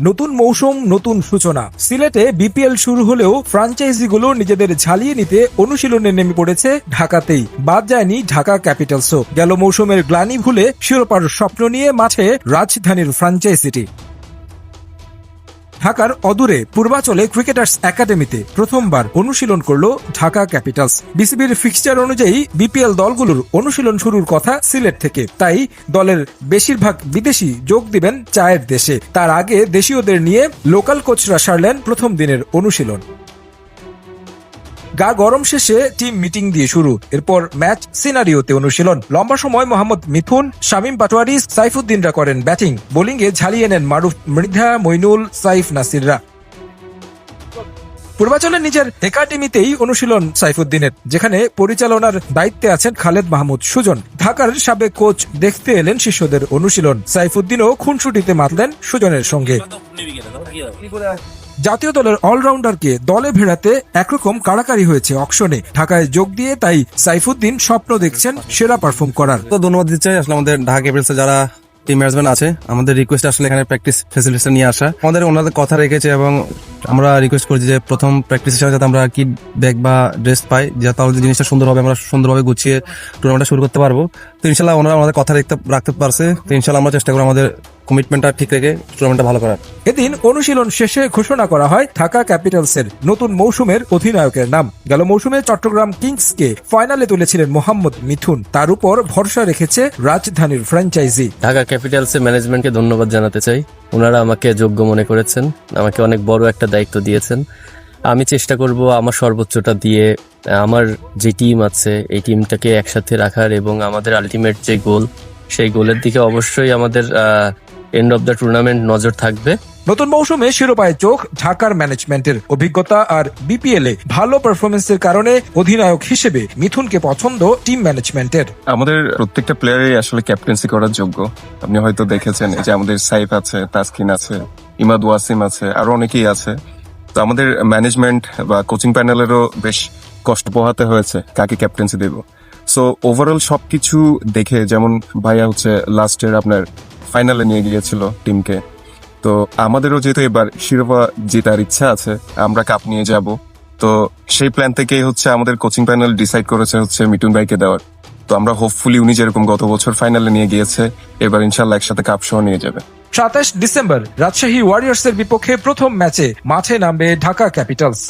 নতুন মৌসুম, নতুন সূচনা। সিলেটে বিপিএল শুরু হলেও ফ্রাঞ্চাইজিগুলো নিজেদের ঝালিয়ে নিতে অনুশীলনে নেমে পড়েছে ঢাকাতেই। বাদ যায়নি ঢাকা ক্যাপিটালসও। গেল মৌসুমের গ্লানি ভুলে শিরোপার স্বপ্ন নিয়ে মাঠে রাজধানীর ফ্রাঞ্চাইজিটি ঢাকার অদূরে পূর্বাচলে ক্রিকেটার্স একাডেমিতে প্রথমবার অনুশীলন করল ঢাকা ক্যাপিটালস। বিসিবির ফিক্সচার অনুযায়ী বিপিএল দলগুলোর অনুশীলন শুরুর কথা সিলেট থেকে। তাই দলের বেশিরভাগ বিদেশি যোগ দিবেন চায়ের দেশে। তার আগে দেশীয়দের নিয়ে লোকাল কোচরা সারলেন প্রথম দিনের অনুশীলন। গা গরম শেষে টিম মিটিং দিয়ে শুরু। এরপর ম্যাচ সিনারিওতে অনুশীলন। লম্বা সময় মোহাম্মদ মিথুন, শামীম পাটোয়ারি, সাইফুদ্দিনরা করেন ব্যাটিং বোলিংয়ে ঝালিয়ে নেন মারুফ মৃধা, মইনুল, সাইফ নাসিররা। পূর্বাচলে নিজের একাডেমিতেই অনুশীলন সাইফুদ্দিনের, যেখানে পরিচালনার দায়িত্বে আছেন খালেদ মাহমুদ সুজন। ঢাকার সাবেক কোচ দেখতে এলেন শিষ্যদের অনুশীলন। সাইফুদ্দিনও খুনসুটিতে মাতলেন সুজনের সঙ্গে। জাতীয় দলের অলরাউন্ডারকে দলে ভেড়াতে একরকম কাড়াকাড়ি হয়েছে অকশনে। ঢাকায় যোগ দিয়ে তাই সাইফুদ্দিন স্বপ্ন দেখছেন সেরা পারফর্ম করার। তো ধন্যবাদ দিতে চাই আসলে আমাদের ঢাকা ক্যাপিটালসে যারা টিম ম্যানেজমেন্ট আছে, আমাদের রিকোয়েস্ট আসলে এখানে প্র্যাকটিস ফেসিলিটিস নিয়ে আসা। আমাদের ওনাদের কথা রেখেছে এবং আমরা রিকোয়েস্ট করছি যে প্রথম প্র্যাকটিস হিসেবে যাতে আমরা কি ব্যাগ বা ড্রেস পাই যাতে আমাদের জিনিসটা সুন্দর হবে, আমরা সুন্দরভাবে গুছিয়ে টুর্নামেন্টটা শুরু করতে পারব। তো ইনশাল্লাহ ওনারা আমাদের কথা রাখতে রাখতে পারছে। তো ইনশাল্লাহ আমরা চেষ্টা করব আমাদের কমিটমেন্টটা ঠিক রেখে টুর্নামেন্টটা ভালো করার। এদিন অনুশীলন শেষে ঘোষণা করা হয় ঢাকা ক্যাপিটালসের নতুন মৌসুমের অধিনায়কের নাম। গেল মৌসুমে চট্টগ্রাম কিংসকে ফাইনালে তুলেছিলেন মোহাম্মদ মিথুন তার উপর ভরসা রেখেছে রাজধানীর ফ্র্যাঞ্চাইজি। ঢাকা ক্যাপিটালসের ম্যানেজমেন্টকে ধন্যবাদ জানাতে চাই। ওনারা আমাকে যোগ্য মনে করেছেন আমাকে অনেক বড় একটা দায়িত্ব দিয়েছেন। আমি চেষ্টা করব আমার সর্বোচ্চটা দিয়ে আমার যে টিম আছে এই টিমটাকে একসাথে রাখার এবং আমাদের আলটিমেট যে গোল সেই গোলের দিকে অবশ্যই আমাদের এন্ড অফ দ্য টুর্নামেন্ট নজর থাকবে। নতুন মৌসুমে শিরোপায় চোখ ঢাকার ম্যানেজমেন্টের অভিজ্ঞতা আর বিপিএল এ ভালো পারফরমেন্সের কারণে অধিনায়ক হিসেবে মিথুনকে পছন্দ টিম ম্যানেজমেন্টের আমাদের প্রত্যেকটা প্লেয়ারই আসলে ক্যাপ্টেন্সি করার যোগ্য। আপনি হয়তো দেখেছেন যে আমাদের সাইফ আছে তাসকিন আছে ইমাদ ওয়াসিম আছে আরও অনেকেই আছে। তো আমাদের ম্যানেজমেন্ট বা কোচিং প্যানেলেরও বেশ কষ্ট পোহাতে হয়েছে কাকে ক্যাপ্টেন্সি দেব। সো ওভারঅল সবকিছু দেখে যেমন ভাইয়া হচ্ছে লাস্ট ইয়ার আপনার ফাইনালে নিয়ে গিয়েছিল টিমকে। তো আমাদেরও যেহেতু এবার শিরোপা জেতার ইচ্ছা আছে, আমরা কাপ নিয়ে যাব। তো সেই প্ল্যান থেকেই হচ্ছে আমাদের কোচিং প্যানেল ডিসাইড করেছে হচ্ছে মিটুন ভাইকে দেওয়ার। তো আমরা হোপফুলি উনি যেরকম গত বছর ফাইনালে নিয়ে গিয়েছে, এবার ইনশাল্লাহ একসাথে কাপ সহ নিয়ে যাবে। সাতাশ ডিসেম্বর রাজশাহী ওয়ারিয়ার্সের বিপক্ষে প্রথম ম্যাচে মাঠে নামবে ঢাকা ক্যাপিটালস।